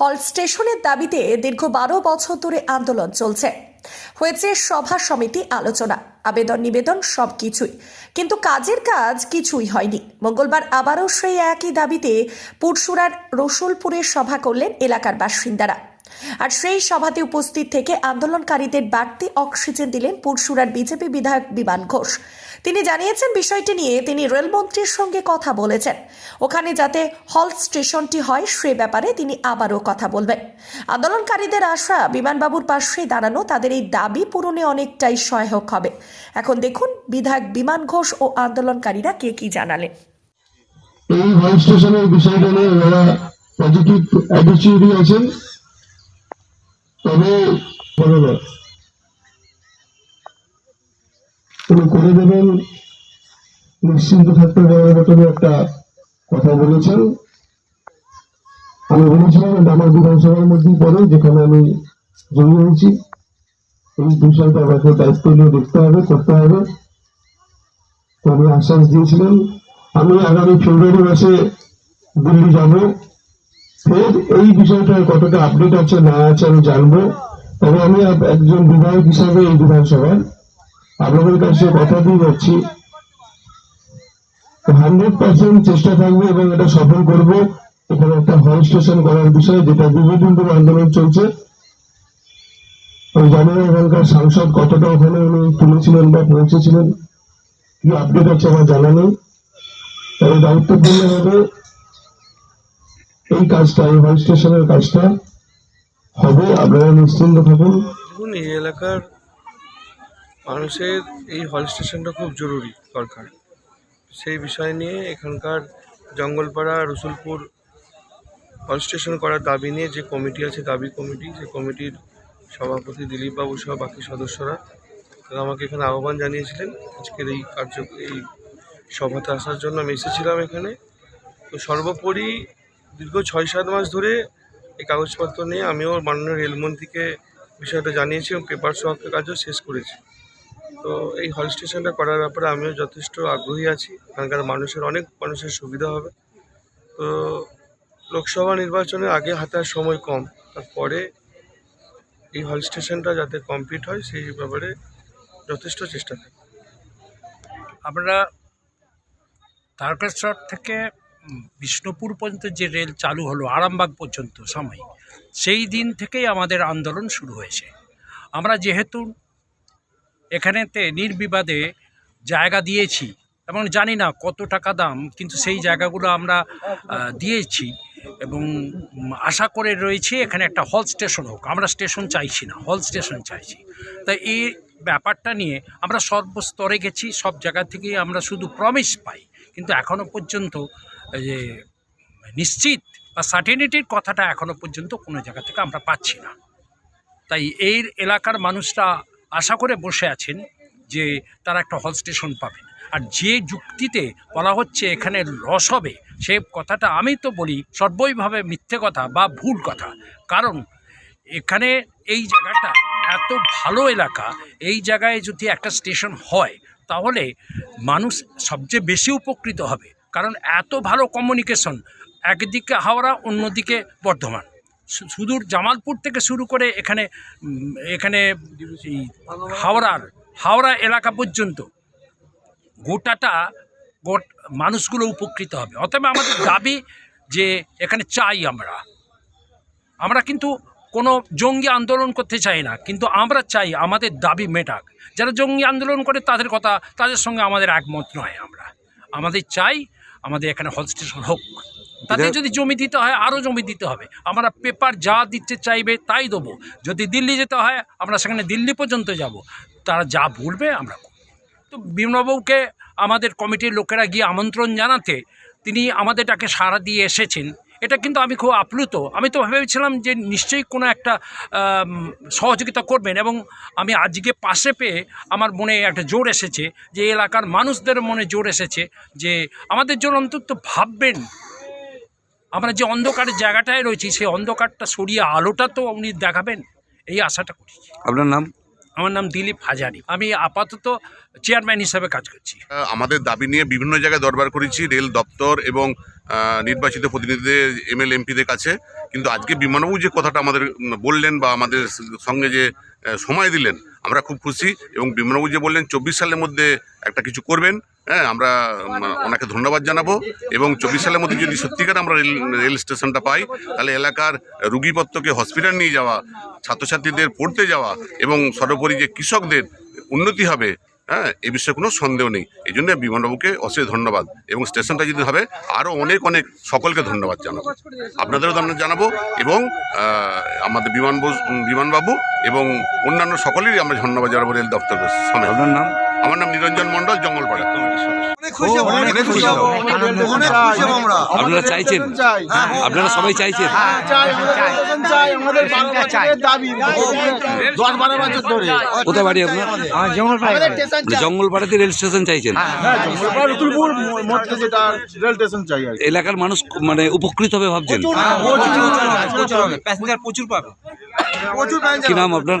হল স্টেশনের দাবিতে দীর্ঘ বারো বছর ধরে আন্দোলন চলছে। হয়েছে সভা সমিতি আলোচনা। আবেদন, নিবেদন সব কিছুই। কিন্তু কাজের কাজ কিছুই হয়নি। মঙ্গলবার আবারও সেই একই দাবিতে পুরসুরার রসুলপুরে সভা করলেন এলাকার বাসিন্দারা। আর সেই সভাতে উপস্থিত থেকে আন্দোলনকারীদের বাড়তি অক্সিজেন দিলেন পুরসুরার বিজেপি বিধায়ক বিমান ঘোষ। তিনি জানিয়েছেন বিষয়টি নিয়ে তিনি রেলমন্ত্রীর সঙ্গে কথা বলেছেন। ওখানে যাতে হল স্টেশনটি হয় সে ব্যাপারে তিনি আবারও কথা বলবেন। আন্দোলনকারীদের আশা বিমানবাবুর পাশে দাঁড়ানো তাদের এই দাবি পূরণে অনেকটাই সহায়ক হবে। এখন দেখুন বিধায়ক বিমান ঘোষ ও আন্দোলনকারীরা কে কি জানালেন। এই হল স্টেশনের বিষয়টা নিয়ে ওনারা পজিটিভ অ্যাটিচিউডই আছেন, তবে উনি করে দেবেন। নিশ্চিন্ত থাকতে পারার মতন একটা কথা বলেছেন। আমি বলেছিলাম আমার বিধানসভার মধ্যেই পড়ে, যেখানে আমি জড়িয়ে হয়েছি। এই বিষয়টা আমাকে দায়িত্ব নিয়ে দেখতে হবে, করতে হবে। আমি আশ্বাস দিয়েছিলেন আমি আগামী ফেব্রুয়ারি মাসে দিল্লি যাব। ফের এই বিষয়টা কতটা আপডেট আছে না আছে আমি জানব। তবে আমি একজন বিধায়ক হিসাবে এই বিধানসভায় আপনাদের কাছে কথা দিয়ে যাচ্ছি। হান্ড্রেড পার্সেন্ট চেষ্টা থাকবে এবং এটা সফল করব। এখানে একটা হল স্টেশন করার বিষয়ে যেটা দীর্ঘদিন ধরে আন্দোলন চলছে। আমি জানি না এখানকার সাংসদ কতটা ওখানে উনি তুলেছিলেন বা পৌঁছেছিলেন। কি আপডেট আছে আমার জানা নেই। তবে দায়িত্বপূর্ণ হবে এই কাজটা, এই হল স্টেশনের কাজটা। হবে, আপনারা নিশ্চিন্ত থাকুন। এই এলাকার মানুষের এই হল স্টেশনটা খুব জরুরি দরকার। সেই বিষয় নিয়ে এখানকার জঙ্গলপাড়া, রসুলপুর হল স্টেশন করার দাবি নিয়ে যে কমিটি আছে, দাবি কমিটি সেই কমিটির সভাপতি দিলীপবাবু সহ বাকি সদস্যরা তারা আমাকে এখানে আহ্বান জানিয়েছিলেন। আজকের এই কার্য, এই সভাতে আসার জন্য আমি এসেছিলাম এখানে। তো সর্বোপরি দীর্ঘ ছয় সাত মাস ধরে এই কাগজপত্র নিয়ে আমিও মাননীয় রেলমন্ত্রীকে বিষয়টা জানিয়েছি এবং পেপার সহকের কাজও শেষ করেছি। তো এই হল স্টেশনটা করার ব্যাপারে আমিও যথেষ্ট আগ্রহী আছি। এখানকার মানুষের অনেক মানুষের সুবিধা হবে। তো লোকসভা নির্বাচনের আগে হাতার সময় কম, তারপরে এই হল স্টেশনটা যাতে কমপ্লিট হয় সেই ব্যাপারে যথেষ্ট চেষ্টা থাকে আমরা তারকেশ্বর থেকে বিষ্ণুপুর পর্যন্ত যে রেল চালু হলো, আরামবাগ পর্যন্ত সময়, সেই দিন থেকেই আমাদের আন্দোলন শুরু হয়েছে। আমরা যেহেতু এখানেতে নির্বিবাদে জায়গা দিয়েছি এবং জানি না কত টাকা দাম, কিন্তু সেই জায়গাগুলো আমরা দিয়েছি এবং আশা করে রয়েছি এখানে একটা হল স্টেশন হোক। আমরা স্টেশন চাইছি না, হল স্টেশন চাইছি। তাই এই ব্যাপারটা নিয়ে আমরা সর্বস্তরে গেছি, সব জায়গা থেকেই আমরা শুধু প্রমিস পাই। কিন্তু এখনও পর্যন্ত যে, নিশ্চিত বা সার্টেনিটির কথাটা এখনও পর্যন্ত কোনো জায়গা থেকে আমরা পাচ্ছি না। তাই এই এলাকার মানুষরা আশা করে বসে আছেন যে তারা একটা হল স্টেশন পাবেন। আর যে যুক্তিতে বলা হচ্ছে এখানে লস হবে, সে কথাটা আমি তো বলি সর্বইভাবে মিথ্যে কথা বা ভুল কথা। কারণ এখানে এই জায়গাটা এত ভালো এলাকা, এই জায়গায় যদি একটা স্টেশন হয়, তাহলে মানুষ সবচেয়ে বেশি উপকৃত হবে। কারণ এত ভালো কমিউনিকেশন একদিকে হাওড়া, অন্যদিকে বর্ধমান। সুদূর জামালপুর থেকে শুরু করে এখানে এখানে হাওড়ার, হাওড়া এলাকা পর্যন্ত গোটাটা গোট, মানুষগুলো উপকৃত হবে। অতএব আমাদের দাবি যে এখানে চাই আমরা। আমরা কিন্তু কোনো জঙ্গি আন্দোলন করতে চাই না, কিন্তু আমরা চাই আমাদের দাবি মেটাক। যারা জঙ্গি আন্দোলন করে তাদের কথা, তাদের সঙ্গে আমাদের একমত নয় আমরা। আমাদের চাই আমাদের এখানে হল স্টেশন হোক। তাদের যদি জমি দিতে হয় আরও জমি দিতে হবে। আমরা পেপার যা দিতে চাইবে তাই দেবো। যদি দিল্লি যেতে হয় আমরা সেখানে দিল্লি পর্যন্ত যাব। তারা যা বলবে আমরা তো বিমলবাবুকে আমাদের কমিটির লোকেরা গিয়ে আমন্ত্রণ জানাতে তিনি আমাদের ডাকে সাড়া দিয়ে এসেছেন। এটা কিন্তু আমি খুব আপ্লুত। আমি তো ভেবেছিলাম যে নিশ্চয়ই কোনো একটা সহযোগিতা করবেন এবং আমি আজকে পাশে পেয়ে আমার মনে একটা জোর এসেছে যে এলাকার মানুষদের মনে জোর এসেছে যে আমাদের জন্য অন্তত ভাববেন আমরা যে অন্ধকারের জায়গাটায় রয়েছি সেই অন্ধকারটা সরিয়ে আলোটা তো উনি দেখাবেন এই আশাটা করি। আপনার নাম? আমার নাম দিলীপ হাজারি। আমি আপাতত চেয়ারম্যান হিসাবে কাজ করছি। আমাদের দাবি নিয়ে বিভিন্ন জায়গায় দরবার করেছি রেল দপ্তর এবং নির্বাচিত প্রতিনিধিদের এমএল এমপিদের কাছে। কিন্তু আজকে বিমানবাবু যে কথাটা আমাদের বললেন বা আমাদের সঙ্গে যে সময় দিলেন আমরা খুব খুশি এবং বিমানবাবু যে বললেন, চব্বিশ সালের মধ্যে একটা কিছু করবেন হ্যাঁ আমরা ওনাকে ধন্যবাদ জানাব এবং চব্বিশ সালের মধ্যে যদি সত্যিকার আমরা রেল রেল স্টেশনটা পাই, তাহলে এলাকার রুগীপত্রকে হসপিটাল নিয়ে যাওয়া, ছাত্রছাত্রীদের পড়তে যাওয়া এবং সর্বোপরি যে কৃষকদের উন্নতি হবে হ্যাঁ এ বিষয়ে কোনো সন্দেহ নেই। এই জন্য বিমানবাবুকে অশেষ ধন্যবাদ এবং স্টেশনটা যদি হবে আরও অনেক অনেক সকলকে ধন্যবাদ জানাব। আপনাদেরও ধন্যবাদ জানাব এবং আমাদের বিমান বিমানবাবু এবং অন্যান্য সকলেরই আমরা ধন্যবাদ জানাব রেল দপ্তর আপনার নাম? আমার নাম নিরঞ্জন মণ্ডল জঙ্গলপাড়া অনেক খুশি আপনারা চাইছেন? আপনারা সবাই চাইছেন। দশ বারো বছর ধরে। কোথায় বাড়ি আপনার জঙ্গলপাড়াতে রেল স্টেশন চাইছেন। এলাকার মানুষ মানে উপকৃত হবে ভাবছেন। প্যাসেঞ্জার প্রচুর পাবে। কি নাম আপনার?